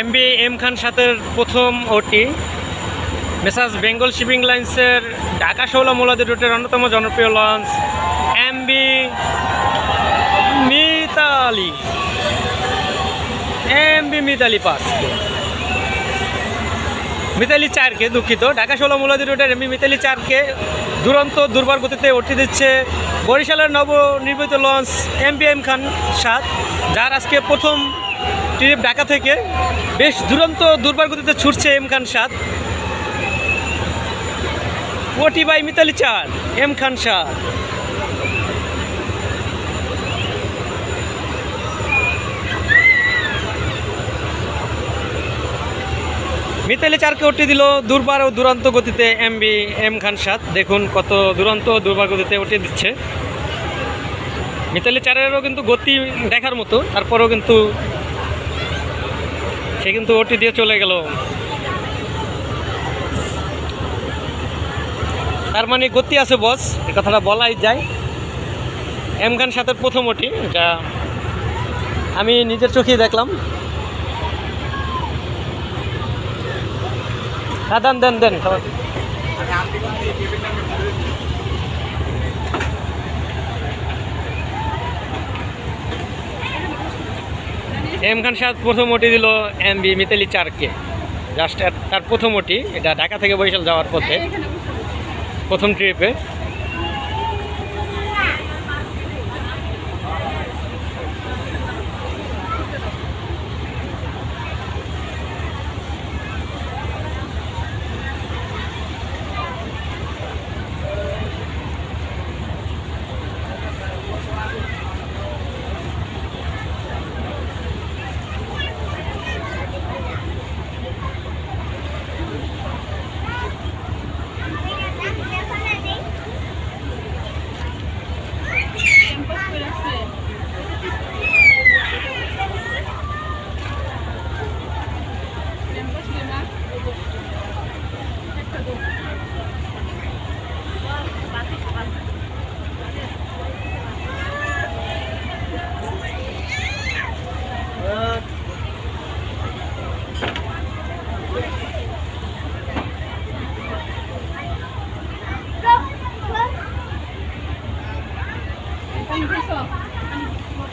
MB M Khan সাথের প্রথম ওটি। মেসাজ বেঙ্গল শিপিং লাইন্সের ঢাকা শৌলা মোলাদি রুটের অন্যতম জনপ্রিয় launch MB Mitali. MB Mitali pass. Mitali চারকে দুঃখিত। ঢাকা ষোলো মোলাদি রোডের এমবি মিতালি চারকে দুরন্ত, দুর্বার গতিতে উঠে দিচ্ছে বরিশালের নবনির্মিত launch M B M Khan সাত, যার আজকে প্রথম ট্রিপ ঢাকা থেকে বেশ দুরন্ত দুর্বার গতিতে ছুটছে এম খান সাত ওটি বাই মিতালি চার, এম খান সাত মিতালি চারকে উঠে দিল দুর্বার ও দুরন্ত গতিতে এমবি, এম খান সাত দেখুন কত দুরন্ত দুর্বার গতিতে উঠে দিচ্ছে। মিতালি চারেরও কিন্তু গতি দেখার মতো, তারপরেও কিন্তু সে কিন্তু ওটি দিয়ে চলে গেল। তার মানে গতি আছে বস এ কথাটা বলাই যায়। এম খান সাথের প্রথম ওটি, যা আমি নিজের চোখেই দেখলাম। হ্যাঁ দেন দেন দেন এম খান সাহেব প্রথম ওটি দিল এম বি মিতালি চারকে। জাস্ট তার প্রথম ওটি, এটা ঢাকা থেকে বরিশাল যাওয়ার পথে। প্রথম ট্রিপে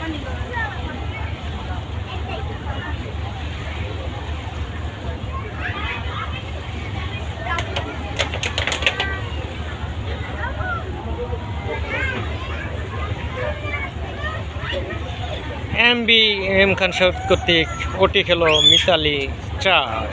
এম বি এম খান সাহেব কর্তৃক ওটি খেলো মিতালি চার।